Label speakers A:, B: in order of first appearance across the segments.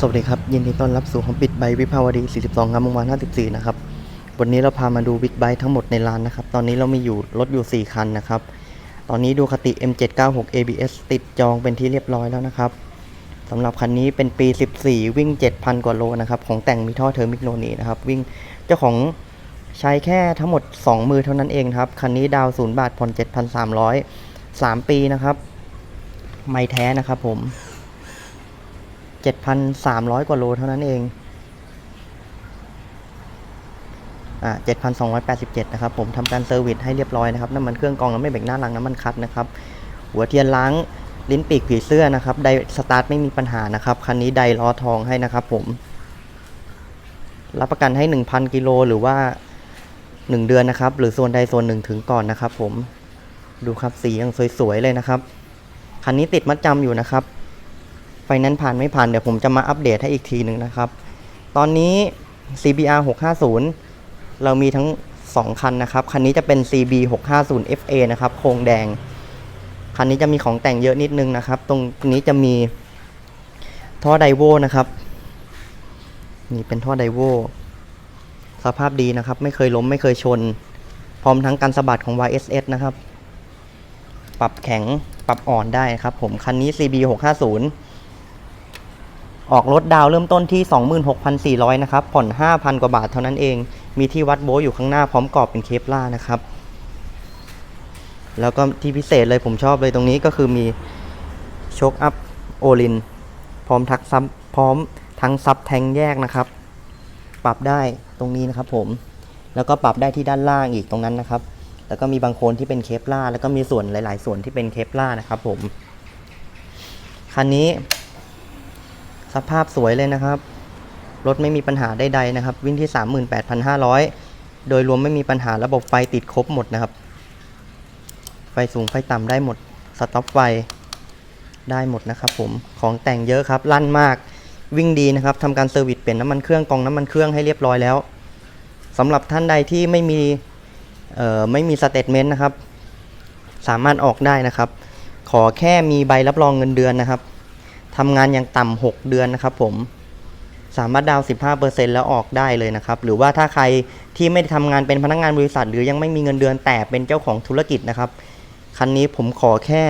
A: สวัสดีครับ ยินดีต้อนรับสู่ของบิดไบวิภาวดี 42งามวงวาน54 นะครับ วันนี้เราพามาดูบิ๊กไบทั้งหมดในร้านนะครับ ตอนนี้เรามีอยู่รถอยู่ 4 คันนะครับ ตอนนี้ดูคติ M796 ABS ติดจองเป็นที่เรียบร้อยแล้วนะครับสำหรับคันนี้เป็นปี 14 วิ่ง 7,000 กว่าโลนะครับ ของแต่งมีท่อเทอร์มิกโนนีนะครับ วิ่งเจ้าของใช้แค่ทั้งหมด 2 มือเท่านั้นเองครับ คันนี้ดาวศูนย์บาทผ่อน7,300 3 ปีนะครับ ไม่แท้นะครับผม 7,300 กว่าโลเท่านั้นเอง อ่า7,287 นะครับ ผมทำการเซอร์วิสให้เรียบร้อยนะครับ น้ำมันเครื่องกองน้ำไม่เบรกหน้าหลังน้ำมันคัดนะครับ หัวเทียนล้างลิ้นปีกผีเสื้อนะครับ ไดสตาร์ทไม่มีปัญหานะครับ คันนี้ไดล้อทองให้นะครับผม รับประกันให้ 1,000 กิโลหรือว่า 1 เดือนนะครับ หรือส่วนใดส่วนหนึ่งถึงก่อนนะครับผม ดูครับสียังสวยๆเลยนะครับ คันนี้ติดมัดจำอยู่นะครับ ไฟนั้นซ์ผ่านไม่ผ่านเดี๋ยวผมจะมาอัปเดตให้อีกทีหนึ่งนะครับ ตอนนี้ CBR 650 เรามีทั้ง 2 คันนะครับ คันนี้จะเป็น CB 650 FA นะครับ โครงแดง คันนี้จะมีของแต่งเยอะนิดนึงนะครับ ตรงนี้จะมีท่อไดโวนะครับ นี่เป็นท่อไดโวสภาพดีนะครับ ไม่เคยล้มไม่เคยชน พร้อมทั้งการสะบัดของ YSS นะครับ ปรับแข็งปรับอ่อนได้ครับผม คันนี้ CB 650 ออกรถดาวเริ่มต้นที่ 26,400 นะครับ ผ่อน 5,000 กว่าบาทเท่านั้นเอง มีที่วัดโบอยู่ข้างหน้าพร้อมกรอบเป็นเคปล่านะครับ แล้วก็ที่พิเศษเลยผมชอบเลยตรงนี้ก็คือมีโชคอัพโอลิน พร้อมทักซับพร้อมทั้งซับแทงแยกนะครับ ปรับได้ตรงนี้นะครับผม แล้วก็ปรับได้ที่ด้านล่างอีกตรงนั้นนะครับ แล้วก็มีบางโคนที่เป็นเคปล่าแล้วก็มีส่วนหลาย ๆ ส่วนที่เป็นเคปล่านะครับผม คันนี้ สภาพสวยเลยนะครับ รถไม่มีปัญหาใดๆนะครับ วิ่งที่ 38,500 โดยรวมไม่มีปัญหาระบบไฟติดครบหมดนะครับ ไฟสูงไฟต่ำได้หมด สต็อปไฟได้หมดนะครับผม ของแต่งเยอะครับ ลั่นมาก วิ่งดีนะครับทำการเซอร์วิสเปลี่ยนน้ำมันเครื่องกองน้ำมันเครื่องให้เรียบร้อยแล้วสำหรับท่านใดที่ไม่มีไม่มีสเตทเมนต์นะครับ สามารถออกได้นะครับ ขอแค่มีใบรับรองเงินเดือนนะครับ ทำงานอย่างต่ำ6เดือนนะครับผมสามารถดาวน์15%แล้วออกได้เลยนะครับ หรือว่าถ้าใครที่ไม่ได้ทำงานเป็นพนักงานบริษัท หรือยังไม่มีเงินเดือนแต่เป็นเจ้าของธุรกิจนะครับ คันนี้ผมขอแค่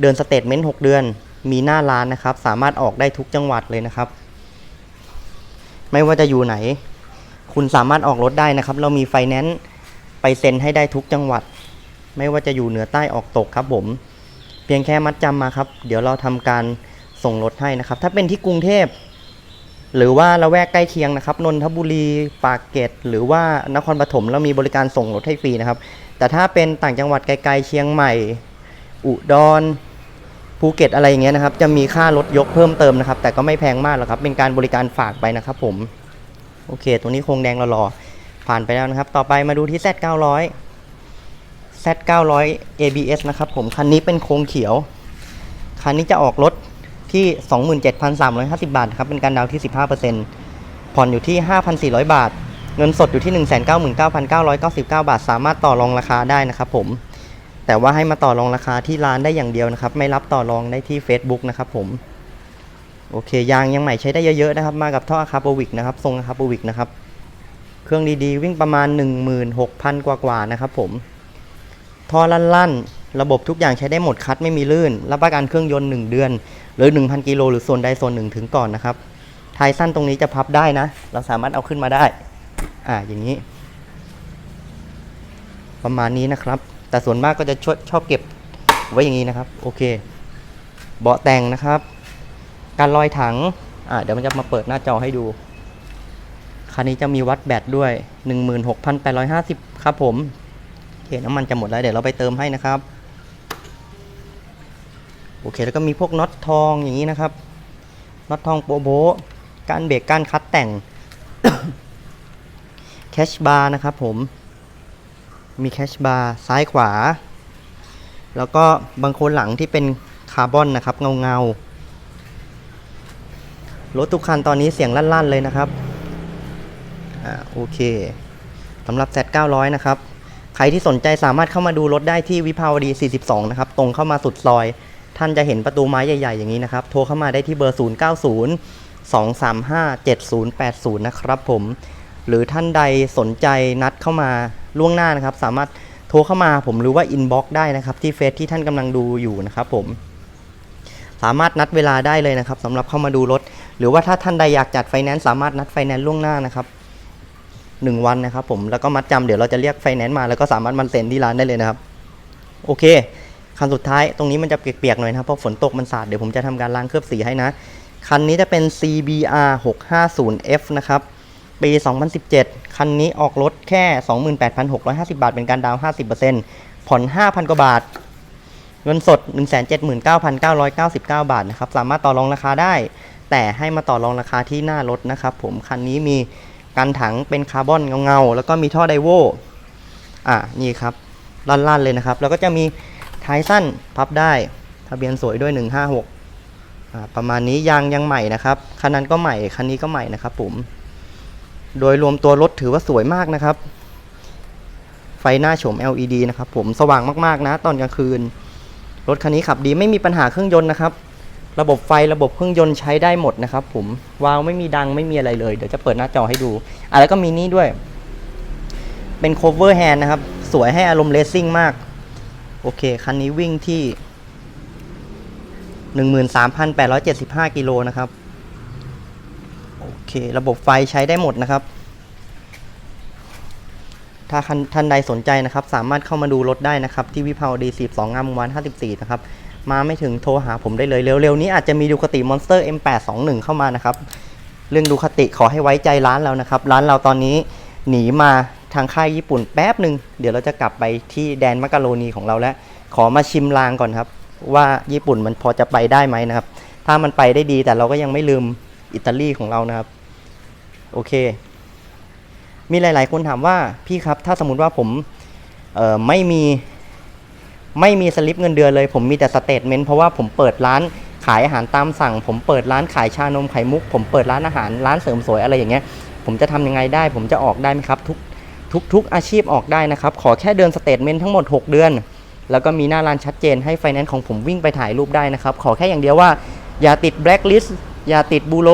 A: เดือนสเตทเมนต์6เดือน มีหน้าร้านนะครับ สามารถออกได้ทุกจังหวัดเลยนะครับ ไม่ว่าจะอยู่ไหน คุณสามารถออกรถได้นะครับ เรามีไฟแนนซ์ไปเซ็นให้ได้ทุกจังหวัด ไม่ว่าจะอยู่เหนือใต้ออกตกครับผม เพียงแค่มัดจำมาครับ เดี๋ยวเราทำการ ส่งรถให้นะครับ ถ้าเป็นที่กรุงเทพ หรือว่าละแวกใกล้เคียงนะครับ นนทบุรี ปากเกร็ด หรือว่านครปฐมเรามีบริการส่งรถให้ฟรีนะครับ แต่ถ้าเป็นต่างจังหวัดไกลๆเชียงใหม่ อุดร ภูเก็ตอะไรอย่างเงี้ยนะครับ จะมีค่ารถยกเพิ่มเติมนะครับ แต่ก็ไม่แพงมากหรอกครับ เป็นการบริการฝากไปนะครับ ผม โอเค ตัวนี้โครงแดงรารอผ่านไปแล้วนะครับ ต่อไปมาดูที่ Z 900 Z 900 ABS นะครับผม คันนี้เป็นโครงเขียว คันนี้จะออกรถ ที่ 27,350 บาทครับเป็นการดาวน์ที่ 15%ผ่อนอยู่ที่ 5,400 บาท เงินสดอยู่ที่ 199,999 บาท สามารถต่อรองราคาได้นะครับผมแต่ว่าให้มาต่อรองราคาที่ร้านได้อย่างเดียวนะครับ ไม่รับต่อรองได้ที่ Facebook นะครับผมโอเคยางยังใหม่ใช้ได้เยอะๆนะครับ มากับท่ออะคาโปวิกนะครับทรงอะคาโปวิกนะครับ เครื่องดีๆ วิ่งประมาณ 16,000 กว่าๆนะครับผมท่อลั่นๆ ระบบทุกอย่างใช้ได้หมดคัดไม่มีลื่น รับประกันเครื่องยนต์ 1 เดือน รือ 1,000 กิโลหรือส่วนใดส่วนหนึ่งถึงก่อนนะครับท้ายสั้นตรงนี้จะพับได้นะ เราสามารถเอาขึ้นมาได้ อ่าอย่างนี้ ประมาณนี้นะครับ แต่ส่วนมากก็จะชชอบเก็บไว้อย่างนี้นะครับ โอเค เบาะแต่งนะครับ การลอยถัง อ่าเดี๋ยวมันจะมาเปิดหน้าจอให้ดูคันนี้จะมีวัดแบตด้วย 16,850 ครับผมโอเคน้ำมันจะหมดแล้ว เดี๋ยวเราไปเติมให้นะครับ โอเคแล้วก็มีพวกน็อตทองอย่างนี้นะครับน็อตทองโปโบการเบรกการคัดแต่งแคชบาร์นะครับผมมีแคชบาร์ซ้ายขวา แล้วก็บางคนหลังที่เป็นคาร์บอนนะครับเงาเงารถทุกคันตอนนี้เสียงลั่นๆเลยนะครับอ่าโอเคสำหรับ Z900 นะครับ ใครที่สนใจสามารถเข้ามาดูรถได้ที่วิภาวดี 42 นะครับ ตรงเข้ามาสุดซอย ท่านจะเห็นประตูไม้ใหญ่ๆอย่างนี้นะครับ โทรเข้ามาได้ที่เบอร์ 090 2357080 นะครับผม หรือท่านใดสนใจนัดเข้ามาล่วงหน้านะครับ สามารถโทรเข้ามาผมหรือว่าอินบ็อกได้นะครับ ที่เฟซที่ท่านกำลังดูอยู่นะครับผม สามารถนัดเวลาได้เลยนะครับสำหรับเข้ามาดูรถ หรือว่าถ้าท่านใดอยากจัดไฟแนนซ์สามารถนัดไฟแนนซ์ล่วงหน้านะครับหนึ่งวันนะครับผมแล้วก็มัดจำเดี๋ยวเราจะเรียกไฟแนนซ์มาแล้วก็สามารถมันเซ็นที่ร้านได้เลยนะครับ โอเค คันสุดท้ายตรงนี้มันจะเปียกๆหน่อยนะครับเพราะฝนตกมันสาดเดี๋ยวผมจะทำการล้างเคลือบสีให้นะ คันนี้จะเป็น CBR 650F นะครับปี 2017 คันนี้ออกรถแค่ 28,650 บาท เป็นการดาวน์50%ผ่อน 5,000 กว่าบาท เงินสด 179,999 บาทนะครับ สามารถต่อรองราคาได้ แต่ให้มาต่อรองราคาที่หน้ารถนะครับผม คันนี้มีกันถังเป็นคาร์บอนเงาๆ แล้วก็มีท่อไดโวอะ นี่ครับลั่นๆเลยนะครับ แล้วก็จะมี ท้ายสั้นพับได้ทะเบียนสวยด้วย 156อ่าประมาณนี้ยางยังใหม่นะครับ คันนั้นก็ใหม่ คันนี้ก็ใหม่นะครับผม โดยรวมตัวรถถือว่าสวยมากนะครับ ไฟหน้าโฉม LED นะครับผม สว่างมากๆนะ ตอนกลางคืน รถคันนี้ขับดีไม่มีปัญหาเครื่องยนต์นะครับ ระบบไฟระบบเครื่องยนต์ใช้ได้หมดนะครับผม วาล์วไม่มีดังไม่มีอะไรเลย เดี๋ยวจะเปิดหน้าจอให้ดูอะแล้วก็มีนี่ด้วย เป็น cover hand นะครับ สวยให้อารมณ์เลสซิ่งมาก โอเค คันนี้วิ่งที่ 13,875 กิโลนะครับ โอเค ระบบไฟใช้ได้หมดนะครับ ถ้าคันท่านใดสนใจนะครับ สามารถเข้ามาดูรถได้นะครับ ที่วิภาวดี42งามวงวาน54 นะครับ มาไม่ถึงโทรหาผมได้เลย เร็วๆ นี้อาจจะมีดูคติมอนสเตอร์ M821 เข้ามานะครับ เรื่องดูคติขอให้ไว้ใจร้านเรานะครับ ร้านเราตอนนี้หนีมา ทางค่ายญี่ปุ่นแป๊บหนึ่งเดี๋ยวเราจะกลับไปที่แดนมักกะโรนีของเราแล้ว ขอมาชิมลางก่อนครับ ว่าญี่ปุ่นมันพอจะไปได้ไหมนะครับ ถ้ามันไปได้ดีแต่เราก็ยังไม่ลืมอิตาลีของเรานะครับ โอเค มีหลาย ๆ คนถามว่าพี่ครับ ถ้าสมมติว่าผมเอ่อไม่มีไม่มีสลิปเงินเดือนเลย ผมมีแต่สเตทเมนต์เพราะว่าผมเปิดร้านขายอาหารตามสั่ง ผมเปิดร้านขายชานมไข่มุก ผมเปิดร้านอาหารร้านเสริมสวยอะไรอย่างเงี้ย ผมจะทำยังไงได้ ผมจะออกได้ไหมครับ ทุก ทุกทุกอาชีพออกได้นะครับ ขอแค่เดือนสเตทเมนต์ทั้งหมด 6 เดือน แล้วก็มีหน้าร้านชัดเจนให้ไฟแนนซ์ของผมวิ่งไปถ่ายรูปได้นะครับ ขอแค่อย่างเดียวว่า อย่าติดแบล็คลิสต์อย่าติดบูโร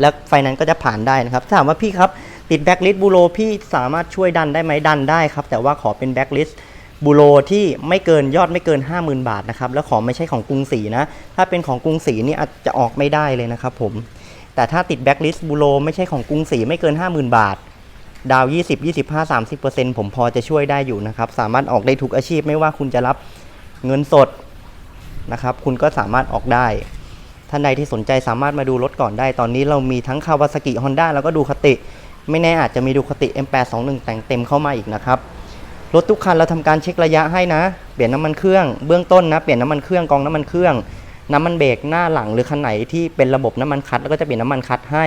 A: แล้วไฟแนนซ์ก็จะผ่านได้นะครับถ้าถามว่าพี่ครับ ติดแบ็กลิสต์บูโรพี่สามารถช่วยดันได้ไหมดันได้ครับ แต่ว่าขอเป็นแบ็กลิสต์บูโรที่ไม่เกินยอดไม่เกิน 50,000 บาทนะครับ แล้วขอไม่ใช่ของกรุงศรีนะ ถ้าเป็นของกรุงศรีนี่อาจจะออกไม่ได้เลยนะครับผม แต่ถ้าติดแบ็กลิสต์บูโรไม่ใช่ของกรุงศรีไม่เกิน 50,000 บาท ดาว 20 25 30%ผมพอจะช่วยได้อยู่นะครับ สามารถออกได้ทุกอาชีพไม่ว่าคุณจะรับเงินสดนะครับ คุณก็สามารถออกได้ ท่านใดที่สนใจสามารถมาดูรถก่อนได้ ตอนนี้เรามีทั้งคาวาซากิฮอนด้าแล้วก็ดูคติ ไม่แน่อาจจะมีดูคติ M821 แต่งเต็มเข้ามาอีกนะครับ รถทุกคันเราทำการเช็คระยะให้นะ เปลี่ยนน้ำมันเครื่อง เบื้องต้นนะ เปลี่ยนน้ำมันเครื่อง กองน้ำมันเครื่อง น้ำมันเบรกหน้าหลังหรือคันไหนที่เป็นระบบน้ำมันคัดแล้วก็จะเปลี่ยนน้ำมันคัดให้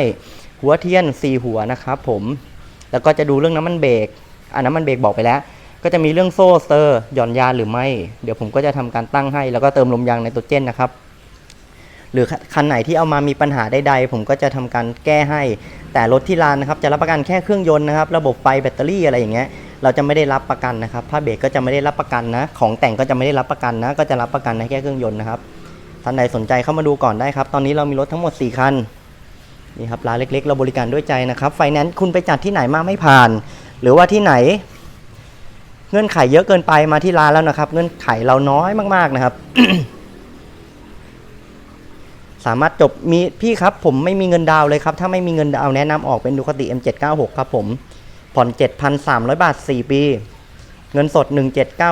A: หัวเทียน 4 หัวนะครับผม แล้วก็จะดูเรื่องน้ำมันเบรกอ่าน้ำมันเบรกบอกไปแล้ว ก็จะมีเรื่องโซ่สเตอร์หย่อนยานหรือไม่ เดี๋ยวผมก็จะทำการตั้งให้ แล้วก็เติมลมยางในตัวเจนนะครับ หรือคันไหนที่เอามามีปัญหาใดๆผมก็จะทำการแก้ให้ แต่รถที่ร้านนะครับจะรับประกันแค่เครื่องยนต์นะครับ ระบบไฟแบตเตอรี่อะไรอย่างเงี้ยเราจะไม่ได้รับประกันนะครับผ้าเบรกก็จะไม่ได้รับประกันนะ ของแต่งก็จะไม่ได้รับประกันนะ ก็จะรับประกันในแค่เครื่องยนต์นะครับท่านใดสนใจเข้ามาดูก่อนได้ครับ ตอนนี้เรามีรถทั้งหมด 4 คัน นี่ครับร้านเล็กๆ เราบริการด้วยใจนะครับไฟแนนซ์คุณไปจัดที่ไหนมาไม่ผ่าน หรือว่าที่ไหน เงื่อนไขเยอะเกินไปมาที่ร้านแล้วนะครับ เงื่อนไขเราน้อยมากๆนะครับ สามารถจบมีพี่ครับ ผมไม่มีเงินดาวเลยครับ ถ้าไม่มีเงินดาวแนะนำออกเป็นดูคติ M796 ครับผมผ่อน 7,300 บาท 4 ปี เงินสด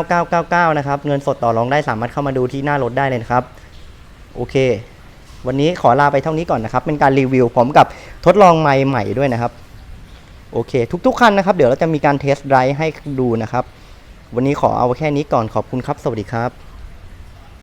A: 179999 นะครับ เงินสดต่อรองได้สามารถเข้ามาดูที่หน้ารถได้เลยนะครับ โอเค วันนี้ขอลาไปเท่านี้ก่อนนะครับ เป็นการรีวิวพร้อมกับทดลองไม้ใหม่ด้วยนะครับ โอเค ทุกๆคันนะครับ เดี๋ยวเราจะมีการเทสไดรฟ์ให้ดูนะครับ วันนี้ขอเอาแค่นี้ก่อนขอบคุณครับ สวัสดีครับ